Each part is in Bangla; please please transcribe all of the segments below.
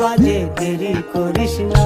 বাজে দেরি করিস না।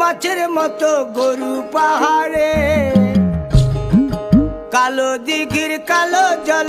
মাছের মতো গরু পাহাড়ে কালো দিঘির কালো জল